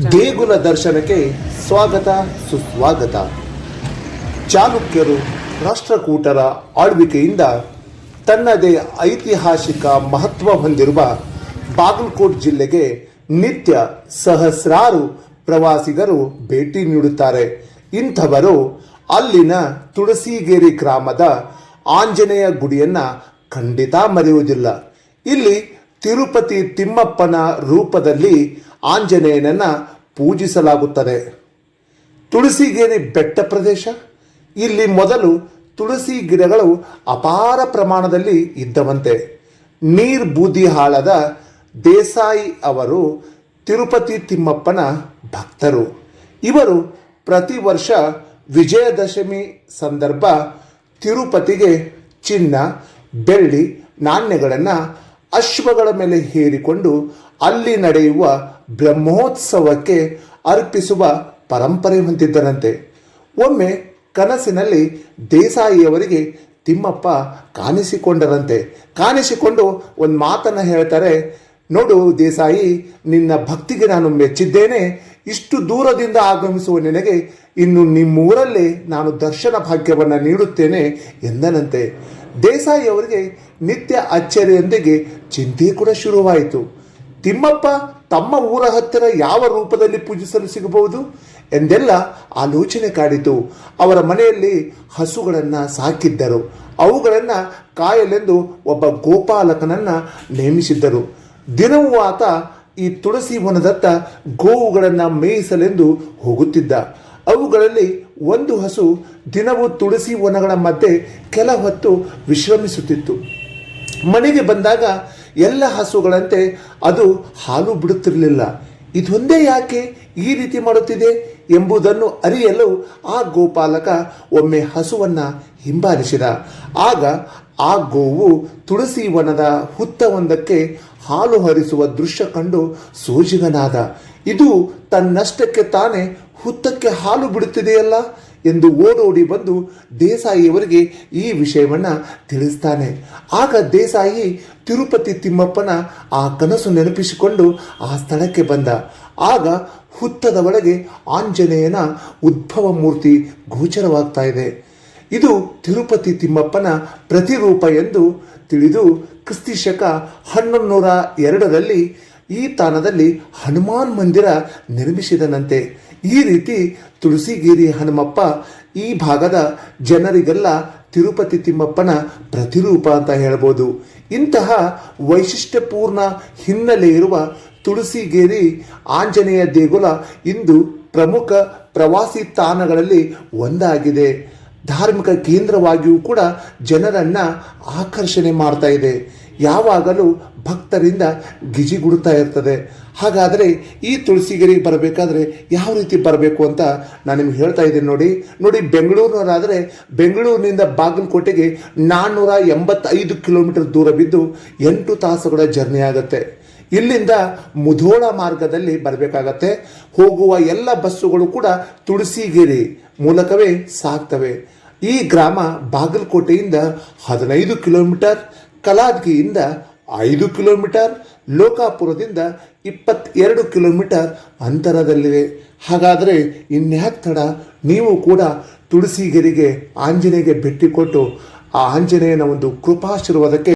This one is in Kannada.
ದೇಗುಲ ದರ್ಶನಕ್ಕೆ ಸ್ವಾಗತ ಸುಸ್ವಾಗತ. ಚಾಲುಕ್ಯರು ರಾಷ್ಟ್ರಕೂಟರ ಆಳ್ವಿಕೆಯಿಂದ ತನ್ನದೇ ಐತಿಹಾಸಿಕ ಮಹತ್ವ ಹೊಂದಿರುವ ಬಾಗಲಕೋಟ್ ಜಿಲ್ಲೆಗೆ ನಿತ್ಯ ಸಹಸ್ರಾರು ಪ್ರವಾಸಿಗರು ಭೇಟಿ ನೀಡುತ್ತಾರೆ. ಇಂಥವರು ಅಲ್ಲಿನ ತುಳಸಿಗೇರಿ ಗ್ರಾಮದ ಆಂಜನೇಯ ಗುಡಿಯನ್ನ ಖಂಡಿತ ಮರೆಯುವುದಿಲ್ಲ. ಇಲ್ಲಿ ತಿರುಪತಿ ತಿಮ್ಮಪ್ಪನ ರೂಪದಲ್ಲಿ ಆಂಜನೇಯನನ್ನ ಪೂಜಿಸಲಾಗುತ್ತದೆ. ತುಳಸಿಗೇರಿ ಬೆಟ್ಟ ಪ್ರದೇಶ. ಇಲ್ಲಿ ಮೊದಲು ತುಳಸಿ ಗಿಡಗಳು ಅಪಾರ ಪ್ರಮಾಣದಲ್ಲಿ ಇದ್ದವಂತೆ. ನೀರ್ ಬೂದಿಹಾಳದ ದೇಸಾಯಿ ಅವರು ತಿರುಪತಿ ತಿಮ್ಮಪ್ಪನ ಭಕ್ತರು. ಇವರು ಪ್ರತಿ ವರ್ಷ ವಿಜಯದಶಮಿ ಸಂದರ್ಭ ತಿರುಪತಿಗೆ ಚಿನ್ನ, ಬೆಳ್ಳಿ, ನಾಣ್ಯಗಳನ್ನು ಅಶ್ವಗಳ ಮೇಲೆ ಹೇರಿಕೊಂಡು ಅಲ್ಲಿ ನಡೆಯುವ ಬ್ರಹ್ಮೋತ್ಸವಕ್ಕೆ ಅರ್ಪಿಸುವ ಪರಂಪರೆ ಹೊಂದಿದ್ದರಂತೆ ಒಮ್ಮೆ ಕನಸಿನಲ್ಲಿ ದೇಸಾಯಿಯವರಿಗೆ ತಿಮ್ಮಪ್ಪ ಕಾಣಿಸಿಕೊಂಡರಂತೆ. ಕಾಣಿಸಿಕೊಂಡು ಒಂದು ಮಾತನ್ನು ಹೇಳ್ತಾರೆ, ನೋಡು ದೇಸಾಯಿ, ನಿನ್ನ ಭಕ್ತಿಗೆ ನಾನು ಮೆಚ್ಚಿದ್ದೇನೆ. ಇಷ್ಟು ದೂರದಿಂದ ಆಗಮಿಸುವ ನಿನಗೆ ಇನ್ನು ನಿಮ್ಮೂರಲ್ಲೇ ನಾನು ದರ್ಶನ ಭಾಗ್ಯವನ್ನು ನೀಡುತ್ತೇನೆ ಎಂದನಂತೆ. ದೇಸಾಯಿ ಅವರಿಗೆ ನಿತ್ಯ ಅಚ್ಚರಿಯೊಂದಿಗೆ ಚಿಂತೆ ಕೂಡ ಶುರುವಾಯಿತು. ತಿಮ್ಮಪ್ಪ ತಮ್ಮ ಊರ ಹತ್ತಿರ ಯಾವ ರೂಪದಲ್ಲಿ ಪೂಜಿಸಲು ಸಿಗಬಹುದು ಎಂದೆಲ್ಲ ಆಲೋಚನೆ ಕಾಡಿತು. ಅವರ ಮನೆಯಲ್ಲಿ ಹಸುಗಳನ್ನು ಸಾಕಿದ್ದರು. ಅವುಗಳನ್ನು ಕಾಯಲೆಂದು ಒಬ್ಬ ಗೋಪಾಲಕನನ್ನು ನೇಮಿಸಿದ್ದರು. ದಿನವೂ ಆತ ಈ ತುಳಸಿ ವನದತ್ತ ಗೋವುಗಳನ್ನು ಮೇಯಿಸಲೆಂದು ಹೋಗುತ್ತಿದ್ದ. ಅವುಗಳಲ್ಲಿ ಒಂದು ಹಸು ದಿನವೂ ತುಳಸಿ ವನಗಳ ಮಧ್ಯೆ ಕೆಲ ಹೊತ್ತು ವಿಶ್ರಮಿಸುತ್ತಿತ್ತು. ಮನೆಗೆ ಬಂದಾಗ ಎಲ್ಲ ಹಸುಗಳಂತೆ ಅದು ಹಾಲು ಬಿಡುತ್ತಿರಲಿಲ್ಲ. ಇದೊಂದೇ ಯಾಕೆ ಈ ರೀತಿ ಮಾಡುತ್ತಿದೆ ಎಂಬುದನ್ನು ಅರಿಯಲು ಆ ಗೋಪಾಲಕ ಒಮ್ಮೆ ಹಸುವನ್ನು ಹಿಂಬಾಲಿಸಿದ. ಆಗ ಆ ಗೋವು ತುಳಸಿ ವನದ ಹುತ್ತವೊಂದಕ್ಕೆ ಹಾಲು ಹರಿಸುವ ದೃಶ್ಯ ಕಂಡು ಸೋಜಿಗನಾದ. ಇದು ತನ್ನಷ್ಟಕ್ಕೆ ತಾನೇ ಹುತ್ತಕ್ಕೆ ಹಾಲು ಬಿಡುತ್ತಿದೆಯಲ್ಲ ಎಂದು ಓಡೋಡಿ ಬಂದು ದೇಸಾಯಿಯವರಿಗೆ ಈ ವಿಷಯವನ್ನು ತಿಳಿಸ್ತಾನೆ. ಆಗ ದೇಸಾಯಿ ತಿರುಪತಿ ತಿಮ್ಮಪ್ಪನ ಆ ಕನಸು ನೆನಪಿಸಿಕೊಂಡು ಆ ಸ್ಥಳಕ್ಕೆ ಬಂದ. ಆಗ ಹುತ್ತದ ಒಳಗೆ ಆಂಜನೇಯನ ಉದ್ಭವ ಮೂರ್ತಿ ಗೋಚರವಾಗ್ತಾ ಇದೆ. ಇದು ತಿರುಪತಿ ತಿಮ್ಮಪ್ಪನ ಪ್ರತಿರೂಪ ಎಂದು ತಿಳಿದು ಕ್ರಿಸ್ತಿ ಶಕ ಹನ್ನೊಂದು ನೂರ ಎರಡರಲ್ಲಿ ಈ ತಾಣದಲ್ಲಿ ಹನುಮಾನ್ ಮಂದಿರ ನಿರ್ಮಿಸಿದನಂತೆ. ಈ ರೀತಿ ತುಳಸಿಗಿರಿ ಹನುಮಪ್ಪ ಈ ಭಾಗದ ಜನರಿಗೆಲ್ಲ ತಿರುಪತಿ ತಿಮ್ಮಪ್ಪನ ಪ್ರತಿರೂಪ ಅಂತ ಹೇಳ್ಬೋದು. ಇಂತಹ ವೈಶಿಷ್ಟ್ಯಪೂರ್ಣ ಹಿನ್ನೆಲೆ ಇರುವ ತುಳಸಿಗೇರಿ ಆಂಜನೇಯ ದೇಗುಲ ಇಂದು ಪ್ರಮುಖ ಪ್ರವಾಸಿ ತಾಣಗಳಲ್ಲಿ ಒಂದಾಗಿದೆ. ಧಾರ್ಮಿಕ ಕೇಂದ್ರವಾಗಿಯೂ ಕೂಡ ಜನರನ್ನು ಆಕರ್ಷಣೆ ಮಾಡ್ತಾ ಯಾವಾಗಲೂ ಭಕ್ತರಿಂದ ಗಿಜಿಗುಡ್ತಾ ಇರ್ತದೆ. ಹಾಗಾದರೆ ಈ ತುಳಸಿಗಿರಿಗೆ ಬರಬೇಕಾದ್ರೆ ಯಾವ ರೀತಿ ಬರಬೇಕು ಅಂತ ನಾನು ನಿಮ್ಗೆ ಹೇಳ್ತಾ ಇದ್ದೀನಿ ನೋಡಿ. ನೋಡಿ, ಬೆಂಗಳೂರಿನವರಾದರೆ ಬೆಂಗಳೂರಿನಿಂದ ಬಾಗಲಕೋಟೆಗೆ ನಾನ್ನೂರ ಎಂಬತ್ತೈದು ಕಿಲೋಮೀಟರ್ ದೂರ ಬಿದ್ದು ಎಂಟು ತಾಸುಗಳ ಜರ್ನಿ ಆಗುತ್ತೆ. ಇಲ್ಲಿಂದ ಮುಧೋಳ ಮಾರ್ಗದಲ್ಲಿ ಬರಬೇಕಾಗತ್ತೆ. ಹೋಗುವ ಎಲ್ಲ ಬಸ್ಸುಗಳು ಕೂಡ ತುಳಸಿಗಿರಿ ಮೂಲಕವೇ ಸಾಗ್ತವೆ. ಈ ಗ್ರಾಮ ಬಾಗಲಕೋಟೆಯಿಂದ ಹದಿನೈದು ಕಿಲೋಮೀಟರ್ ಕಲಾದ್ಗಿಯಿಂದ ಐದು ಕಿಲೋಮೀಟರ್, ಲೋಕಾಪುರದಿಂದ ಇಪ್ಪತ್ತೆರಡು ಕಿಲೋಮೀಟರ್ ಅಂತರದಲ್ಲಿವೆ. ಹಾಗಾದರೆ ಇನ್ಯಾಕ್ ತಡ? ನೀವು ಕೂಡ ತುಳಸಿಗಿರಿಗೆ ಆಂಜನೇಯಗೆ ಭೇಟಿ ಕೊಟ್ಟು ಆ ಆಂಜನೇಯನ ಒಂದು ಕೃಪಾಶೀರ್ವಾದಕ್ಕೆ